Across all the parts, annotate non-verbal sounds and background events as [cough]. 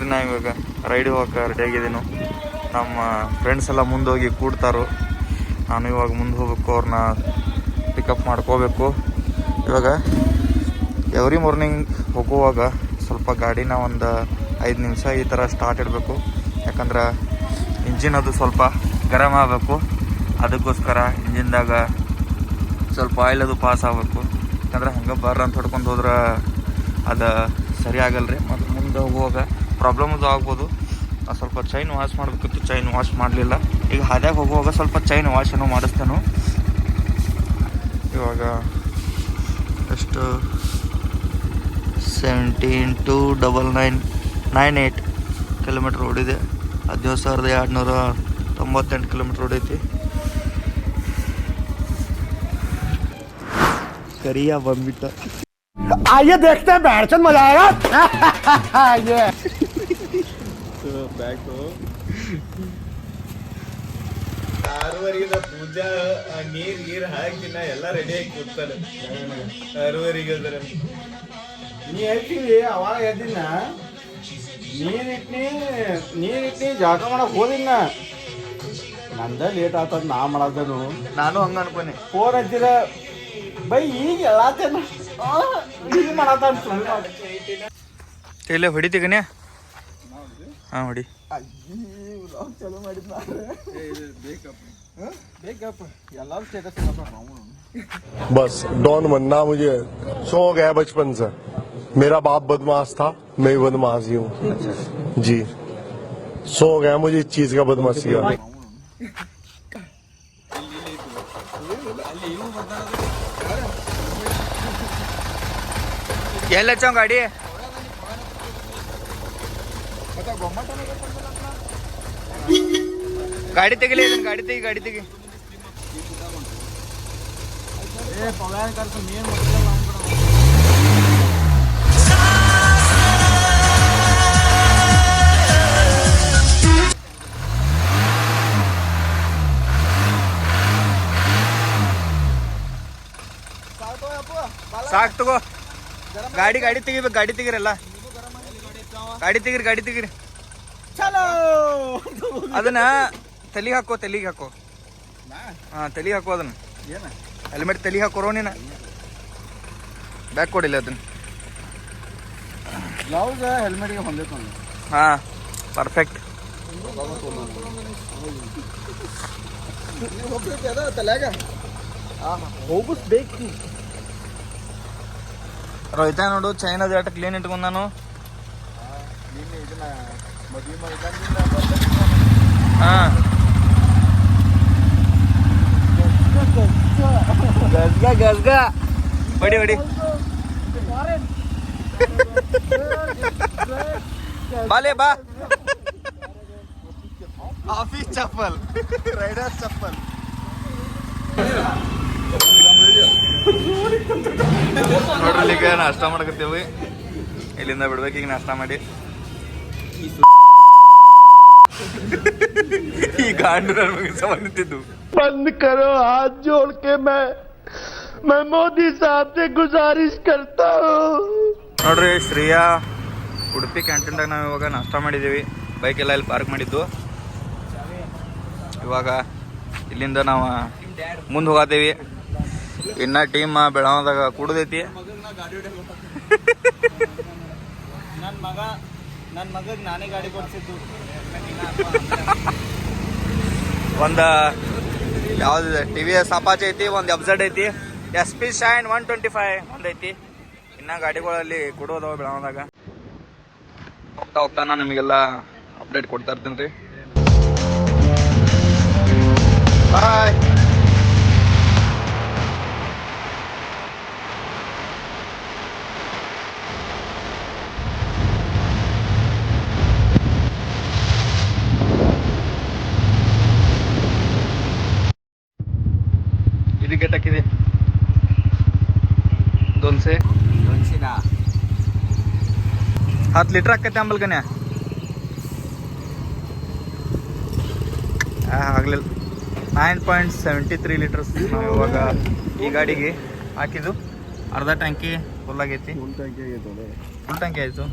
ನೋಡ್ರಿ ನಾ ಇವಾಗ ರೈಡ್ ಹೋಗಕ್ಕೆ ರೆಡಿ ಆಗಿದ್ದೀನು. ನಮ್ಮ ಫ್ರೆಂಡ್ಸ್ ಎಲ್ಲ ಮುಂದೆ ಹೋಗಿ ಕೂಡ್ತಾರು. ನಾನು ಇವಾಗ ಮುಂದೆ ಹೋಗ್ಬೇಕು ಅವ್ರನ್ನ ಪಿಕಪ್ ಮಾಡ್ಕೋಬೇಕು. ಇವಾಗ ಎವ್ರಿ ಮಾರ್ನಿಂಗ್ ಹೋಗುವಾಗ ಸ್ವಲ್ಪ ಗಾಡಿನ ಒಂದು ಐದು ನಿಮಿಷ ಈ ಥರ ಸ್ಟಾರ್ಟ್ ಇಡಬೇಕು. ಯಾಕಂದ್ರೆ ಇಂಜಿನ್ ಅದು ಸ್ವಲ್ಪ ಗರಮ್ ಆಗಬೇಕು. ಅದಕ್ಕೋಸ್ಕರ ಇಂಜಿನ್ದಾಗ ಸ್ವಲ್ಪ ಆಯಿಲ್ ಅದು ಪಾಸ್ ಆಗಬೇಕು. ಯಾಕಂದ್ರೆ ಹಂಗೆ ಬರ್ರ ಅಂತ ಹೊಡ್ಕೊಂಡು ಹೋದ್ರೆ ಅದು ಸರಿ ಆಗಲ್ಲ ರೀ ಮತ್ತು ಮುಂದೆ ಹೋಗುವಾಗ ಪ್ರಾಬ್ಲಮ್ ಅದು ಆಗ್ಬೋದು. ಸ್ವಲ್ಪ ಚೈನ್ ವಾಶ್ ಮಾಡಬೇಕಿತ್ತು ಚೈನ್ ವಾಶ್ ಮಾಡಲಿಲ್ಲ. ಈಗ ಹಾದ್ಯಾಗ ಹೋಗುವಾಗ ಸ್ವಲ್ಪ ಚೈನ್ ವಾಶ್ ಏನೋ ಮಾಡಿಸ್ತೇನೆ. ಇವಾಗ ಎಷ್ಟು? Seventeen two double nine nine eight kilometre ಓಡಿದೆ ಹದಿನೈದು ಸಾವಿರದ ಎರಡುನೂರ ತೊಂಬತ್ತೆಂಟು ಕಿಲೋಮೀಟ್ರ್ ಓಡೈತಿ ಕರಿಯ ಬಂದ್ಬಿಟ್ಟ. ಆಯೆ ದೇಖ್ತಾ ಬ್ಯಾಡ್ಸನ್ ಮಜಾ ಆಗ [laughs] ಬ್ಯಾಕು ಆರೂವರೆಗೆ ಪೂಜಾ ನೀರ್ ಗೀರ್ ನಾ ಎಲ್ಲ ರೆಡಿ ಆಗಿ ಕೊಡ್ತಾರೆ ಆರೂವರೆಗೆ ಅದ್ರ ನೀ ಹೇಳ್ತೀವಿ ಅವಾಗ ಎದ್ದಿನ ನೀರಿಟ್ನಿ ನೀರಿಟ್ನಿ ಜಾಗ ಮಾಡಕ್ ಹೋದಿನ ನಂದ ಲೇಟ್ ಆತದ ನಾ ಮಾಡದನು ನಾನು ಹಂಗ ಅನ್ಕೊನಿ ಫೋನ್ ಹಚ್ಚಿರ ಬೈ ಈಗ ಎಲ್ಲಾತೇನ ಈಗ ಮಾಡತ್ತ ಇಲ್ಲೇ ಹೊಡಿತೀಗನೆ ಹಾಂ ಹೊಡಿ ಚಲೋ ಮಾಡಿದ್ನ ಬೇಕಪ್ಪ ಎಲ್ಲಾರು ಸ್ಟೇಟಸ್ ನಾವು बस डॉन बनना मुझे शौक है बचपन से मेरा बाप बदमाश था मैं भी बदमाश ही हूँ जी शौक है मुझे इस चीज का बदमाशी का ಎಲ್ಲ ಹಚ್ಚೋ ಗಾಡಿ ಗಾಡಿ ತೆಗಿಲಿ ಇದನ್ನ ಗಾಡಿ ತೆಗಿ ಗಾಡಿ ತೆಗಿ. ಸಾಕ್ ತಗೋ. ಗಾಡಿ ಗಾಡಿ ತೆಗಿಬೇಕು ಗಾಡಿ ತೆಗಿರಲ್ಲ. ಗಾಡಿ ತೆಗಿರಿ ಗಾಡಿ ತೆಗಿರಿ. ಚಲೋ! ಅದನ್ನ ತಲೆಗೆ ಹಾಕೋ ತಲೆಗೆ ಹಾಕೋ. ಹಾ ತಲೆಗೆ ಹಾಕೋ ಅದನ್ನ. ಏನ? ಹೆಲ್ಮೆಟ್ ತಲೆಗೆ ಹಾಕೋರೋ ನೀನು? ಬ್ಯಾಕ್ ಕೊಡಿಲ್ಲ ಅದನ್ನ. ಗ್ಲೌಸ್ ಹೆಲ್ಮೆಟ್ಗೆ ಒಂದು ಹಾ ಪರ್ಫೆಕ್ಟ್ ಹೋಗಿಸ್ಬೇಕು ರೋಹಿತ ನೋಡು ಚೈನಾದ ಆಟ ಕ್ಲೀನ್ ಇಟ್ಕೊಂಡ್ ನಾನು. ನಿನ್ನೆ ಇದನ್ನ ಮದ್ವೆ ಹಾ ಗಜ್ಗ ಗಜ್ಗ ಬಡಿ ಬಡಿ ಬಾಲೆ ಬಾ ಆಫೀಸ್ ಚಪ್ಪಲ್ ರೈಡರ್ ಚಪ್ಪಲ್ ನೋಡ್ರಿ ಈಗ ನಾಷ್ಟ ಮಾಡಕತ್ತೀವಿ ಇಲ್ಲಿಂದ ಬಿಡ್ಬೇಕು ಈಗ ನಾಷ್ಟ ಮಾಡಿ ಈ ಗಾಂಡು ನನಗೆ ಸಂಬಂಧಿಸಿದ್ದು ಬಂದ್ ಕರೋ ಹಾತ್ ಜೋಡ್ಕೆ ಮೈ ಮೈ ಮೋದಿ ಸಾಹಬ್ ಸೆ ಗುಜಾರಿಶ್ ಕರ್ತಾ ನೋಡ್ರಿ ಶ್ರೇಯಾ ಉಡುಪಿ ಕ್ಯಾಂಟೀನ್ದಾಗ ನಾವು ಇವಾಗ ನಾಷ್ಟ ಮಾಡಿದ್ದೀವಿ ಬೈಕ್ ಎಲ್ಲ ಇಲ್ಲಿ ಪಾರ್ಕ್ ಮಾಡಿದ್ದು. ಇವಾಗ ಇಲ್ಲಿಂದ ನಾವು ಮುಂದೆ ಹೋಗತ್ತೀವಿ ಇನ್ನು ಟೀಮ್ ಬೆಳಗಾವದಾಗ ಕುಡ್ದೈತಿ. ನನ್ನ ಮಗ ನನ್ನ ಮಗಗೆ ನಾನೇ ಗಾಡಿ ಕೊಡ್ಸಿದ್ದು. ಒಂದು ಯಾವ್ದಿದೆ ಟಿ ವಿ ಎಸ್ ಅಪಾಚ್ ಐತಿ, ಒಂದು ಎಬ್ಸಡ್ ಐತಿ. S P Shine one twenty five ಒಂದು ಐತಿ. ಇನ್ನ ಗಾಡಿಗಳಲ್ಲಿ ಕೊಡೋದವ ಬೆಳಗಾವದಾಗ. ಹೋಗ್ತಾ ಹೋಗ್ತಾ ನಾನು ನಿಮಗೆಲ್ಲ ಅಪ್ಡೇಟ್ ಕೊಡ್ತಾ ಇರ್ತೀನಿ ರೀ. ಬಾಯ್ ಇದಕ್ಕೆ ಟಕ್ಕಿದೆ दोनशे दोनशे ना ಹತ್ತು ಲೀಟ್ರ್ ಆಕೈತೆ ಅಂಬಲ್ ಕನ್ಯಾ ಆಗಲಿಲ್ಲ nine point seventy three litres ನಾವು ಇವಾಗ ಈ ಗಾಡಿಗೆ ಹಾಕಿದ್ದು ಅರ್ಧ ಟ್ಯಾಂಕಿ ಫುಲ್ ಆಗೈತಿ ಫುಲ್ ಟ್ಯಾಂಕಿ ಆಯಿತು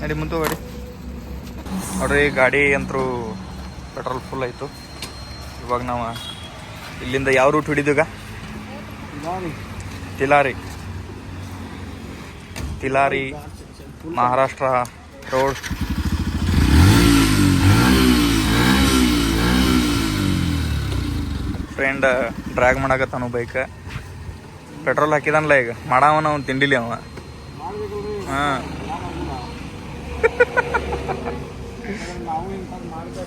ನಡಿ ಮುಂದೆ ಗಾಡಿ ನೋಡ್ರಿ ಗಾಡಿ ಅಂತರೂ ಪೆಟ್ರೋಲ್ ಫುಲ್ ಆಯಿತು. ಇವಾಗ ನಾವು ಇಲ್ಲಿಂದ ಯಾವ route ಹಿಡಿದೀಗ Tilari. Tilari, Maharashtra road friend drag ಮಾಡಾಕತ್ತಾನು bike petrol ಹಾಕಿದಾನಲ್ಲ ಈಗ. ಮಾಡವನ ಅವ್ನು ತಿಂಡಿಲಿ ಅವ. ಹಾಂ [laughs] ನಾವು ಇಂಥದ್ದು ಮಾಡ್ಬೇಕು ಅಂತಲ್ಲ ಒಂದು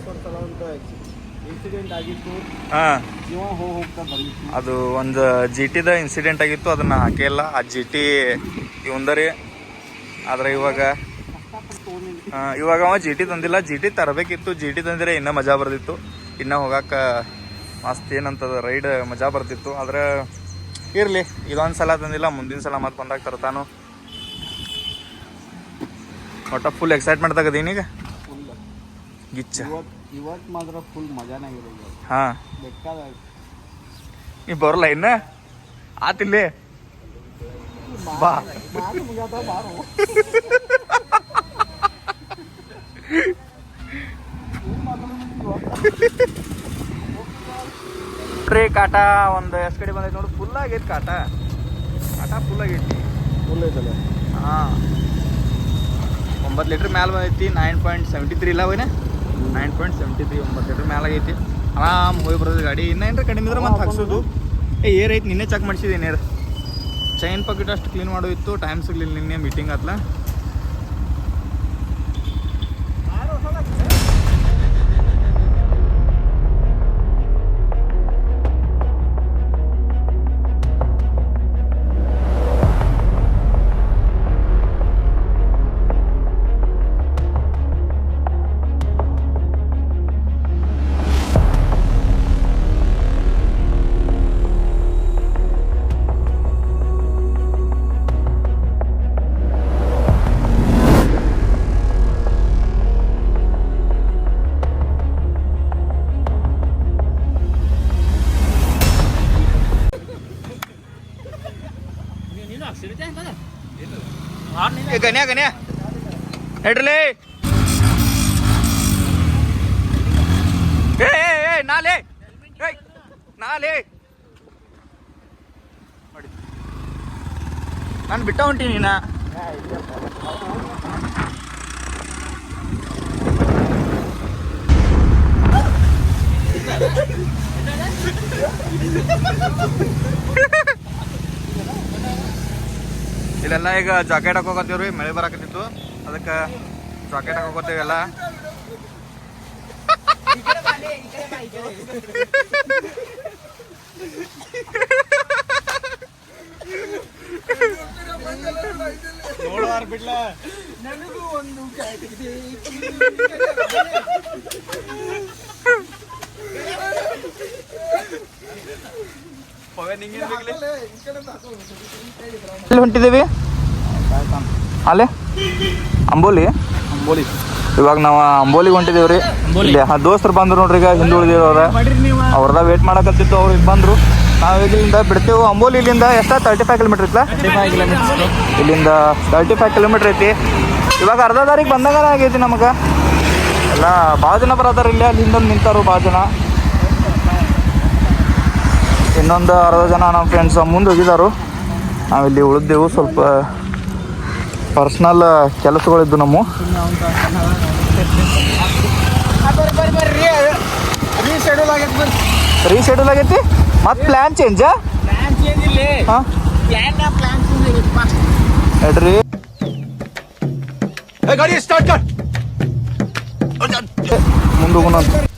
ಇನ್ಸಿಡೆಂಟ್ ಆಗಿತ್ತು. ಹಾಂ. ಜೀವ ಹೋಗಿ ಹೋಗ್ತಾ ಬಂದಿತ್ತು. ಅದು ಒಂದು ಜಿ ಟಿದ ಇನ್ಸಿಡೆಂಟ್ ಆಗಿತ್ತು ಅದನ್ನು ಹಾಕಿಲ್ಲ. ಆ ಜಿ ಟಿ ಇವಂದರಿ. ಆದ್ರೆ ಇವಾಗ ಇವಾಗ ಅವ ಜಿ ಟಿ ತಂದಿಲ್ಲ. ಜಿ ಟಿ ತರಬೇಕಿತ್ತು. ಜಿ ಟಿ ತಂದಿದ್ರೆ ಇನ್ನೂ ಮಜಾ ಬರ್ತಿತ್ತು ಇನ್ನೂ ಹೋಗಾಕ ಮಸ್ತ್ ಏನಂತದ ರೈಡ್ ಮಜಾ ಬರ್ತಿತ್ತು ಆದ್ರೆ ಇರಲಿ ಇದೊಂದು ಸಲ ತಂದಿಲ್ಲ ಮುಂದಿನ ಸಲ ಮತ್ತೆ ಬಂದಾಗ ತರ್ತಾನು. ಒಟ್ಟ ಫುಲ್ ಎಕ್ಸೈಟ್ಮೆಂಟ್ ತಗದೀನಿ ಈಗ? ಗಿಚ್ಚ. ಇವತ್ತು ಮಾತ್ರ ಫುಲ್ ಮಜಾನೇ ಇರೋದು ಹಾಂ. ಬೇಕಾದ ನೀ ಬರಲ್ಲ ಇನ್ನ? ಆತಿಲ್ಲಿ ಬಾ. ಟ್ರೇ ಕಾಟ ಒಂದು ಎಷ್ಟು ಕಡೆ ಬಂದೈತೆ ನೋಡಿ. ಫುಲ್ ಆಗೈತಿ ಕಾಟ. ಕಾಟ ಫುಲ್ ಆಗೈತಿ. ಫುಲ್ ಐತಲ್ಲ? ಹಾಂ. ಒಂಬತ್ತು ಲೀಟ್ರ್ ಮ್ಯಾಲೆ ಬಂದೈತಿ ನೈನ್ ಪಾಯಿಂಟ್ ಸೆವೆಂಟಿ ತ್ರೀ ಇಲ್ಲ ಅವನೇ ನೈನ್ ಪಾಯಿಂಟ್ ಸೆವೆಂಟಿ ತ್ರೀ ಒಂಬತ್ತು ಲೀಟ್ರ್ ಮ್ಯಾಲೆ ಆರಾಮ್ ಹೋಗಿ ಬರೋದು ಗಾಡಿ. ಇನ್ನೂ ಏನಾರ ಕಡಿಮೆ ಇದ್ರೆ ಮತ್ತೆ ಹಾಕ್ಸೋದು. ಏ ಏರ್ ಐತಿ ನಿನ್ನೆ ಚೆಕ್ ಮಾಡಿಸಿದೆ ಏರ್ ಚೈನ್ ಪಾಕೆಟ್ ಅಷ್ಟು ಕ್ಲೀನ್ ಮಾಡೋ ಇತ್ತು ಟೈಮ್ ಸಿಗ್ಲಿಲ್ಲ ನಿನ್ನೆ ಮೀಟಿಂಗ್ ಆತ್ಲ. ಏ ಗಣ್ಯ ಗಣ್ಯ ಹೇಳ್ರಲಿ ಏ ಏ, ಏ ನಾಲೆ ಏಯ್ ನಾಲೆ ನೋಡಿ ನಾನು ಬಿಟ್ಟ ಹೊಂಟಿ ನೀನ ಇಲ್ಲೆಲ್ಲ ಈಗ ಜಾಕೆಟ್ ಹಾಕೋಕತ್ತೀವ್ರಿ ಮಳೆ ಬರಾಕತ್ತಿತ್ತು. ಅದಕ್ಕೆ ಜಾಕೆಟ್ ಹಾಕೋಕತ್ತೀವಿ ಎಲ್ಲ. ನೋಡುವಾರ ಬಿಡ್ಲ. ನನಗೂ ಒಂದು ಎಲ್ಲಿ ಹೊಂಟಿದ್ದೀವಿ? ಅಲ್ಲೇ? ಅಂಬೋಲಿ? ಅಂಬೋಲಿ. ಇವಾಗ ನಾವು ಅಂಬೋಲಿಗೆ ಹೊಂಟಿದ್ದೀವ್ರಿ. ಇಲ್ಲಿ ದೋಸ್ತರು ಬಂದ್ರು ನೋಡ್ರಿ ಈಗ ಹಿಂದೆ ಉಳಿದಿರೋರ ಮಾಡ್ರಿ ನೀವು. ಅವ್ರದ ವೇಟ್ ಮಾಡಕತ್ತಿತ್ತು ಅವ್ರು ಇಲ್ಲಿ ಬಂದ್ರು. ನಾವು ಇಲ್ಲಿಂದ ಬಿಡ್ತೇವೆ. ಅಂಬೋಲಿ ಇಲ್ಲಿಂದ ಎಷ್ಟ ತರ್ಟಿ ಫೈವ್ ಕಿಲೋಮೀಟರ್ ಇತ್ತಲ್ಲ ಇಲ್ಲಿಂದ ತರ್ಟಿ ಫೈವ್ ಕಿಲೋಮೀಟರ್ ಐತಿ. ಇವಾಗ ಅರ್ಧ ದಾರಿಗೆ ಬಂದಾಗ ಆಗೈತಿ ನಮಗೆ. ಎಲ್ಲ ಭಾಳ ಜನ ಬರತ್ತಾರ ಇಲ್ಲಿ ಅಲ್ಲಿಂದ ನಿಂತಾರು ಭಾಳ ಜನ. ಇನ್ನೊಂದು ಅರ್ಧ ಜನ ನಮ್ಮ ಫ್ರೆಂಡ್ಸ್ ಮುಂದೆ ಹೋಗಿದ್ದಾರು ನಾವಿಲ್ಲಿ ಉಳಿದೆವು ಸ್ವಲ್ಪ ಪರ್ಸ್ನಲ್ ಕೆಲಸಗಳಿದ್ದು ನಮ್ಮ. ರೀಶೆಡ್ಯೂಲ್ ಆಗೈತಿ? ಮತ್ತೆ ಪ್ಲ್ಯಾನ್ ಚೇಂಜ್ ಮುಂದೆ